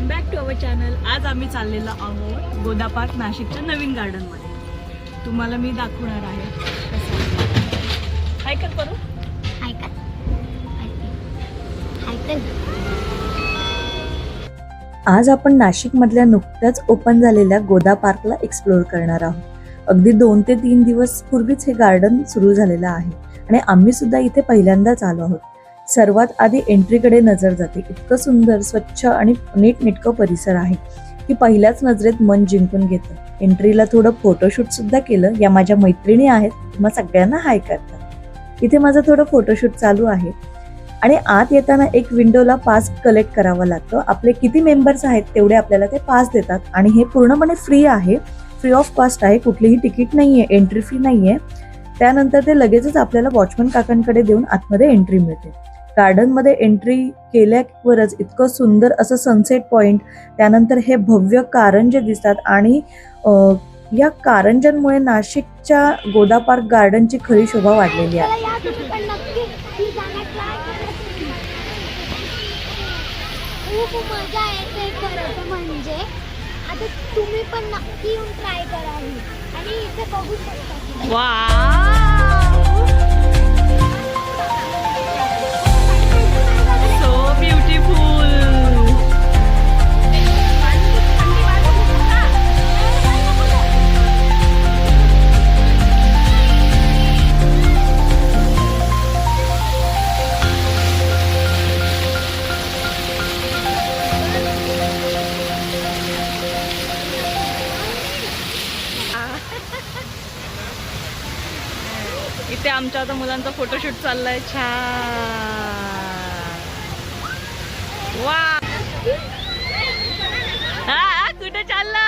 Welcome back to our channel आज आम्ही चाललेलो आहोत गोदा पार्क नाशिकच्या नवीन गार्डनमध्ये तुम्हाला मी दाखवणार आहे. काय कर आज आपण नाशिकमधल्या नुकत्याच ओपन झालेल्या गोदा पार्कला एक्सप्लोअर करणार आहोत. अगदी दोन ते तीन दिवस पूर्वीच हे गार्डन सुरू झालेलं आहे. आणि आम्ही सुद्धा इथे पहिल्यांदाच आलो आहोत. सर्वात आधी एंट्रीकडे नजर जाते. इतकं सुंदर स्वच्छ आणि नीटनेटकं परिसर आहे. की पहिल्याच नजरेत मन जिंकून घेतं. एंट्रीला थोडं फोटोशूट सुद्धा केलं. या माझ्या मैत्रिणी आहेत. मग सगळ्यांना हाय करतात. इथे माझं थोडं फोटोशूट चालू आहे. आणि आत येताना एक विंडोला पास कलेक्ट करावा लागतो. आपले किती मेंबर्स आहेत तेवढे आपल्याला ते पास देतात. आणि हे पूर्णपणे फ्री आहे. फ्री ऑफ कॉस्ट आहे. कुठलीही तिकीट नाही आहे एंट्री फी नाही आहे त्यानंतर ते लगेचच आपल्याला वॉचमन काकांकडे देऊन आतमध्ये एंट्री मिळते. गार्डनमध्ये एंट्री केल्यावरच इतकं सुंदर असं सनसेट पॉइंट त्यानंतर हे भव्य कारंजे दिसतात आणि या कारंजांमुळे नाशिकच्या गोदा पार्क गार्डनची खरी शोभा वाढलेली आहे. ही खूप मजा येते खरं म्हणजे. आता तुम्ही पण नक्की येऊन ट्राय करा आणि इथे बघू शकता इथं आता मुलांचा फोटोशूट चाललाय. छान. वा. हा कुठे चालला?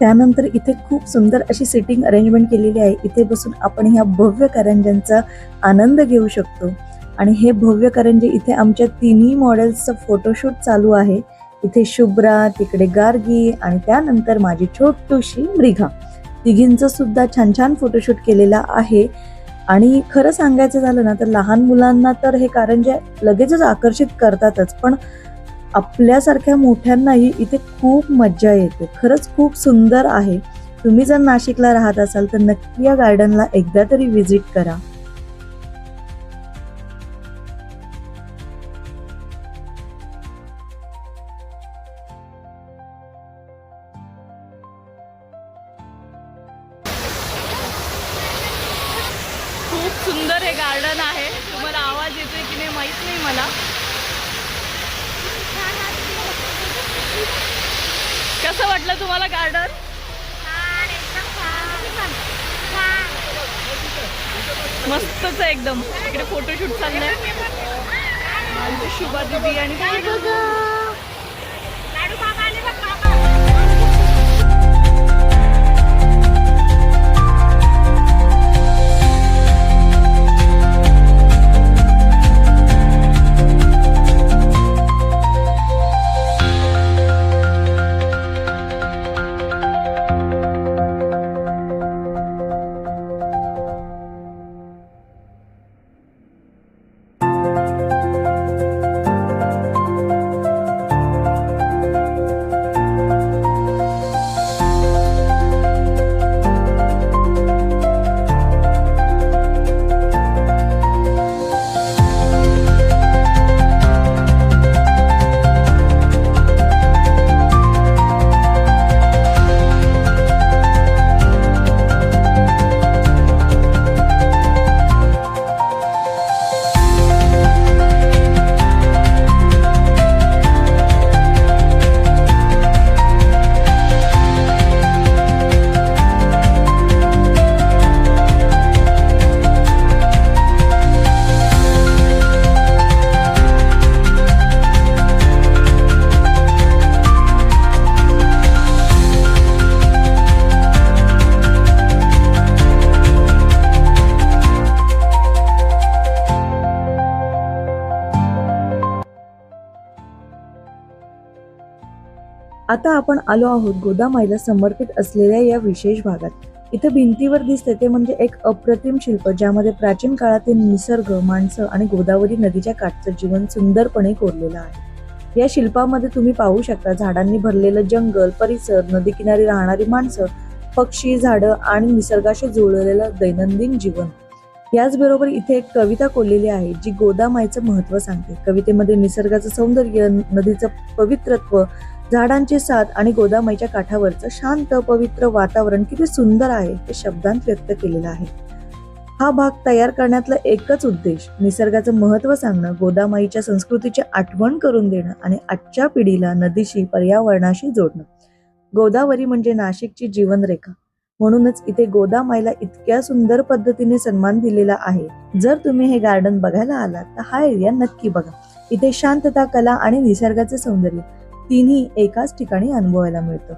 त्यानंतर इथे खूप सुंदर अशी सिटिंग अरेंजमेंट केलेली आहे. इथे बसून आपण ह्या भव्य करंज्यांचा आनंद घेऊ शकतो. आणि हे भव्य करंजे इथे आमच्या तिन्ही मॉडेल्सचं फोटोशूट चालू आहे. इथे शुभ्रा तिकडे गार्गी आणि त्यानंतर माझी छोटूशी मृघा. तिघींचं सुद्धा छान छान फोटोशूट केलेला आहे. आणि खरं सांगायचं झालं ना तर लहान मुलांना तर हे कारण जे लगेचच आकर्षित करतातच पण आपल्यासारख्या मोठ्यांनाही इथे खूप मज्जा येते. खरंच खूप सुंदर आहे. तुम्ही जर नाशिकला राहत असाल तर नक्की या गार्डनला एकदा तरी व्हिजिट करा. कसं वाटलं तुम्हाला गार्डन. मस्तच एकदम. इकडे फोटोशूट चाललंय. शुभा दिदी आणि आता आपण आलो आहोत गोदामाईला समर्पित असलेल्या या विशेष भागात. इथे भिंतीवर दिसते ते म्हणजे एक अप्रतिम शिल्प ज्यामध्ये प्राचीन काळातील निसर्ग माणसं आणि गोदावरी नदीच्या काठचं जीवन सुंदरपणे कोरलेलं आहे. या शिल्पामध्ये तुम्ही पाहू शकता झाडांनी भरलेलं जंगल परिसर नदी किनारी राहणारी माणसं पक्षी झाडं आणि निसर्गाशी जुळलेलं दैनंदिन जीवन. याचबरोबर इथे एक कविता कोरलेली आहे जी गोदामाईचं महत्त्व सांगते. कवितेमध्ये निसर्गाचं सौंदर्य नदीचं पवित्रत्व झाडांची साथ आणि गोदामाईच्या काठावरचं शांत पवित्र वातावरण किती सुंदर आहे हे शब्दांत व्यक्त केलेलं आहे. हा भाग तयार करण्यातला एकच उद्देश निसर्गाचं महत्त्व सांगणं गोदामाईच्या संस्कृतीची आठवण करून देणं आणि आजच्या पिढीला नदीशी पर्यावरणाशी जोडणं. गोदावरी म्हणजे नाशिकची जीवनरेखा. म्हणूनच इथे गोदामाईला इतक्या सुंदर पद्धतीने सन्मान दिलेला आहे. जर तुम्ही हे गार्डन बघायला आलात तर हा एरिया नक्की बघा. इथे शांतता कला आणि निसर्गाचं सौंदर्य. तिन्ही एकाच ठिकाणी अनुभवायला मिळतं.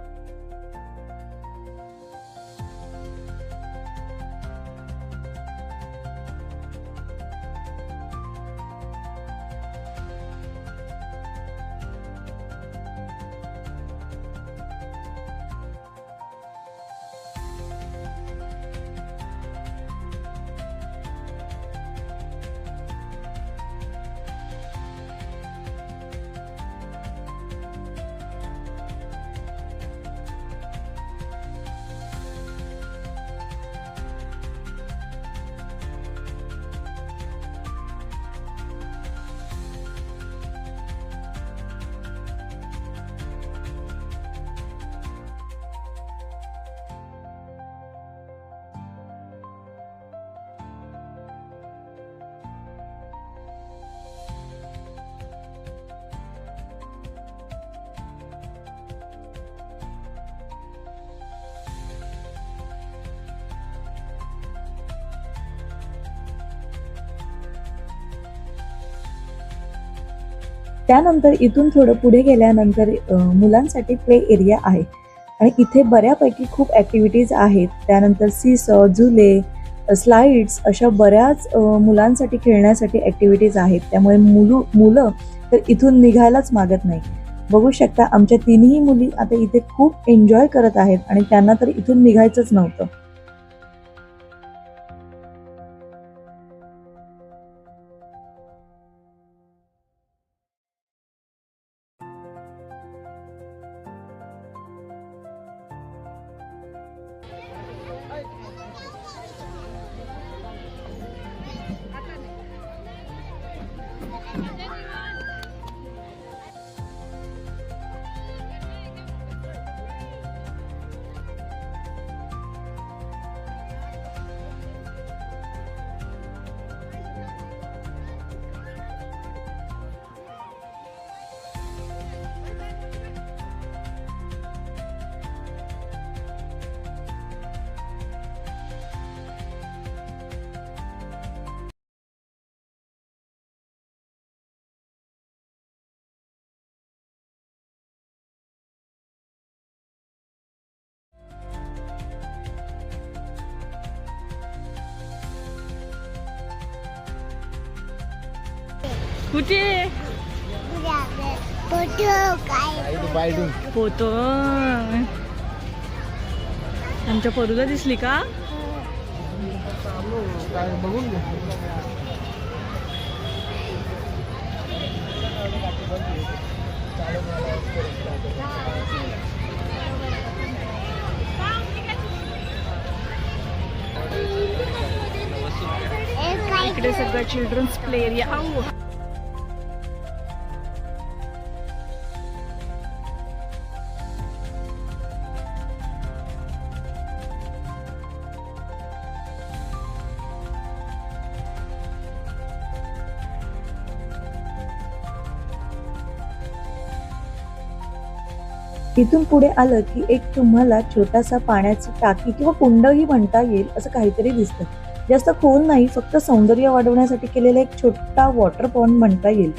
त्यानंतर इथून थोडं पुढे गेल्यानंतर मुलांसाठी प्ले एरिया आहे. आणि इथे बऱ्यापैकी खूप ॲक्टिव्हिटीज आहेत. त्यानंतर सीसॉ झुले स्लाइड्स अशा बऱ्याच मुलांसाठी खेळण्यासाठी ॲक्टिव्हिटीज आहेत. त्यामुळे मुलू मुलं तर इथून निघायलाच मागत नाही बघू शकता आमच्या तिन्ही मुली आता इथे खूप एन्जॉय करत आहेत आणि त्यांना तर इथून निघायचंच नव्हतं. कुठे? फोटो. होतो आमच्या परूला दिसली का? इकडे सगळं चिल्ड्रन्स प्ले एरिया इथून पुढे आलं की एक तुम्हाला छोटासा पाण्याची टाकी किंवा कुंडही म्हणता येईल असं काहीतरी दिसतं. जास्त खोल नाही फक्त सौंदर्य वाढवण्यासाठी केलेला एक छोटा वॉटर पॉन्ड म्हणता येईल.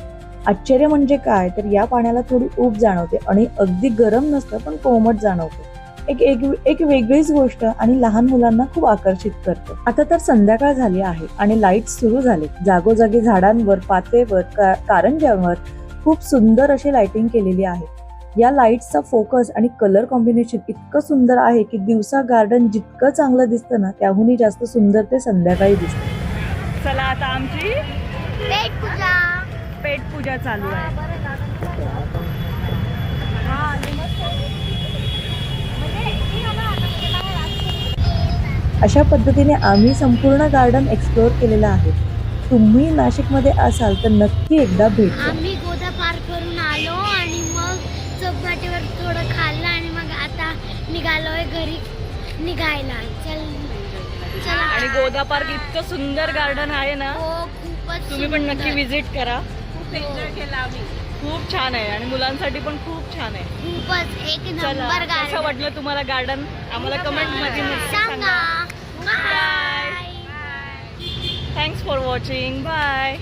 आश्चर्य म्हणजे काय? तर या पाण्याला थोडी ऊब जाणवते आणि अगदी गरम नसतं पण कोमट जाणवते. एक एक एक वेगळीच गोष्ट आणि लहान मुलांना खूप आकर्षित करतं. आता तर संध्याकाळ झाली आहे आणि लाइट सुरू झाले. जागोजागी झाडांवर पातेवर का- कारंज्यावर खूप सुंदर अशी लाइटिंग केलेली आहे. या लाईट्सचा फोकस आणि कलर कॉम्बिनेशन इतकं सुंदर आहे की दिवसा गार्डन जितकं चांगलं दिसतं ना त्याहूनही जास्त सुंदर ते संध्याकाळी दिसतं. चला आता आमची पेट पूजा. पेट पूजा चालू आहे. अशा पद्धतीने आम्ही संपूर्ण गार्डन एक्सप्लोअर केलेलं आहे. तुम्ही नाशिकमध्ये असाल तर नक्की एकदा भेट द्या. आम्ही गोदा पार्क वरून आलो निघालोय घरी. निघायला. चल. चला. आणि गोदा पार्क इतकं सुंदर गार्डन आहे ना हो खूपच तुम्ही पण नक्की सुंदर. विजिट करा. हो, खूप छान आहे आणि मुलांसाठी पण खूप छान आहे. खूपच एक चला नंबर कसं गार्डन. वाटलं तुम्हाला गार्डन? आम्हाला कमेंटमध्ये नक्की सांगा. सांगा. Bye thanks for watching bye